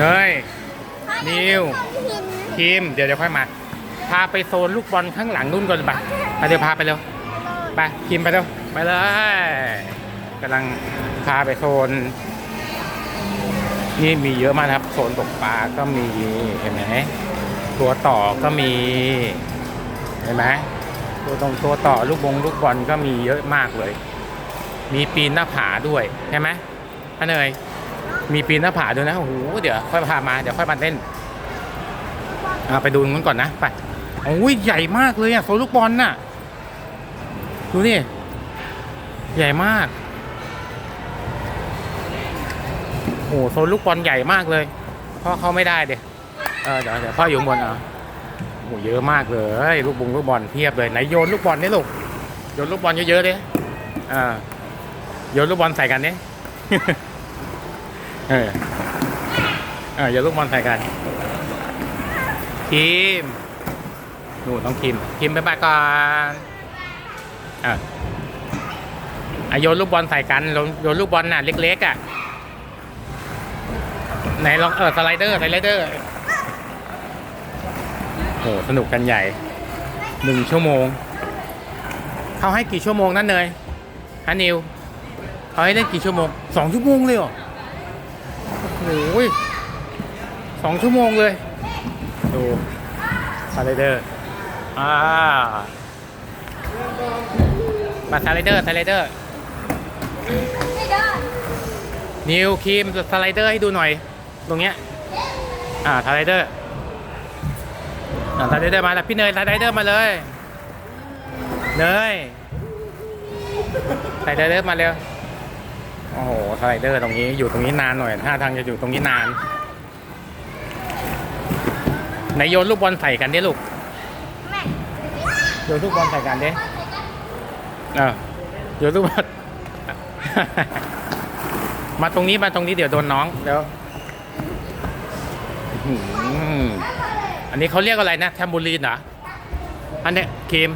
เนย นิวคิมเดี๋ยวเดี๋ยวค่อยมา พาไปโซนลูกบอลข้างหลังนู่นก่อนไปไปเดี๋ยวพาไปเร็ว ไปคิมไปเร็ว ไปเลยกำลังพาไปโซน นี่มีเยอะมากนะครับ โซนตกปลาก็มี เห็นไหม ตัวต่อก็มี เห็นไหม ตัวตรงตัวต่อลูกบงลูกบอลก็มีเยอะมากเลย มีปีนหน้าผาด้วย ใช่ไหมท่านเนย มีปีนหน้าผาด้วยนะโอ้โหเดี๋ยวค่อยพามาเดี๋ยวค่อยมาเล่นอ่าไปดูงนู้นก่อนนะไปโอ้ยใหญ่มากเลยอะโซลูกบอลน่ะดูนี่ใหญ่มากโอ้โหโซนลูกบอลใหญ่มากเลยพ่อเข้าไม่ได้เดี๋ยวเออเดี๋ยวเดี๋ยวพ่ออยู่บนอะโอ้โหเยอะมากเลยลูกบุงลูกบอลเพียบเลยไหนโยนลูกบอลนี่ลูกโยนลูกบอลเยอะๆดิอ่าโยนลูกบอลใส่กันเนี่ย เออเออโยนลูกบอลใส่กันทีมหนูต้องทีมทีมไปไปก่อนอะโยนลูกบอลใส่กันโยนโยนลูกบอลน่ะเล็กๆอะไหนลองเออสไลเดอร์สไลเดอร์โหสนุกกันใหญ่หนึ่งชั่วโมงเขาให้กี่ชั่วโมงนั่นเลยฮะนิวเขาให้เล่นกี่ชั่วโมงสองชั่วโมงเลยเหรอ โอ้ยสองชั่วโมงเลย ดูสไลเดอร์อ่ามาสไลเดอร์สไลเดอร์นิวครีมสไลเดอร์ให้ดูหน่อย ตรงเนี้ยอ่าสไลเดอร์อ่าสไลเดอร์มาแล้วพี่เนยสไลเดอร์มาเลยเนยสไลเดอร์มาเร็ว โอ้โหสไลเดอร์ตรงนี้อยู่ตรงนี้นานหน่อยท่าทางจะอยู่ตรงนี้นานไหนโยนลูกบอลใส่กันดิลูกโยนลูกบอลใส่กันดิเออโยนลูกบอลมาตรงนี้มาตรงนี้เดี๋ยวโดนน้องเดี๋ยวอื้อหืออันนี้เขาเรียกอะไรนะแทมบูลีนเหรออันเนี้ยครีม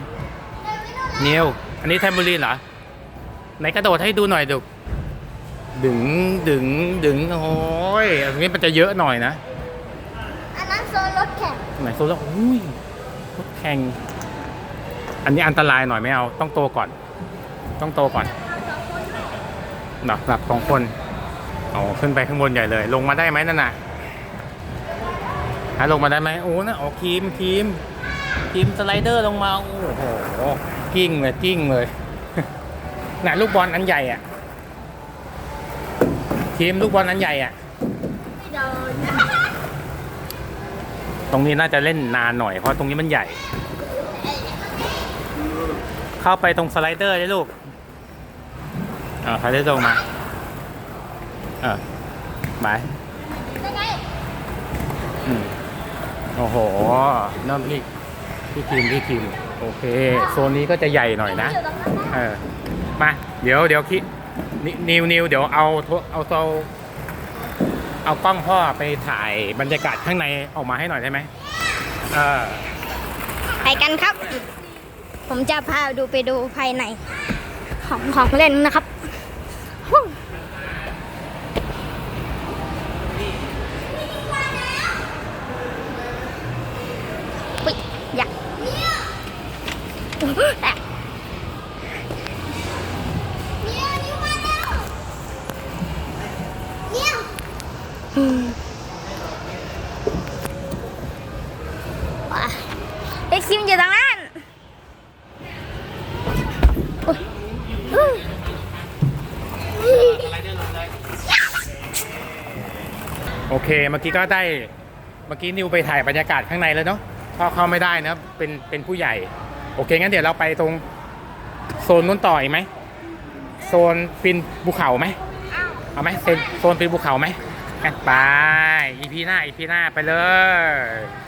นิวอันนี้แทมบูลีนเหรอไหนกระโดดให้ดูหน่อยดู ดึงดึงดึงโอ้ยอันนี้มันจะเยอะหน่อยนะ อันนั้นโซนรถแข่งไหนโซล่าอุ้ยรถแข่ง อันนี้อันตรายหน่อยไม่เอา ต้องโตก่อน ต้องโตก่อนหลับหลับสองคนเอาขึ้นไปข้างบนใหญ่เลย ลงมาได้ไหมนั่นน่ะฮะลงมาได้ไหมโอ้นะอ๋อครีมครีมครีมสไลเดอร์ลงมาโอ้โหกิ้งเลยกิ้งเลยน่ะลูกบอลอันใหญ่อะ ครีมลูกบอลอันใหญ่อะไม่โดนตรงนี้น่าจะเล่นนานหน่อยเพราะตรงนี้มันใหญ่ เข้าไปตรงสไลเดอร์เลยลูกอ่าสไลเดอร์ตรงมาเออไปได้ไงอืมโอ้โหนั่นนี่พี่ทีมพี่ทีมโอเค โซนนี้ก็จะใหญ่หน่อยนะ เออ มา เดี๋ยวเดี๋ยวคิด นิวนิวเดี๋ยวเอาเอาโซเอากล้องพ่อไปถ่ายบรรยากาศข้างในออกมาให้หน่อยได้ไหมเออไปกันครับ ผมจะพาดูไปดูภายใน ของของเล่นนะครับอุ๊ยอยาก อะอืมว้าเอ็กซิมอยู่ตรงนั้นโอเค เมื่อกี้ก็ได้ เมื่อกี้นิวไปถ่ายบรรยากาศข้างในแล้วเนาะเพราเข้าไม่ได้นะเป็น เป็นผู้ใหญ่ โอเค งั้นเดี๋ยวเราไปตรงโซนนู้นต่ออีกไหม โซนปีนภูเขาไหม เอาไหมโซนปีนภูเขาไหม กันไปอีพีหน้าอีพีหน้าไปเลย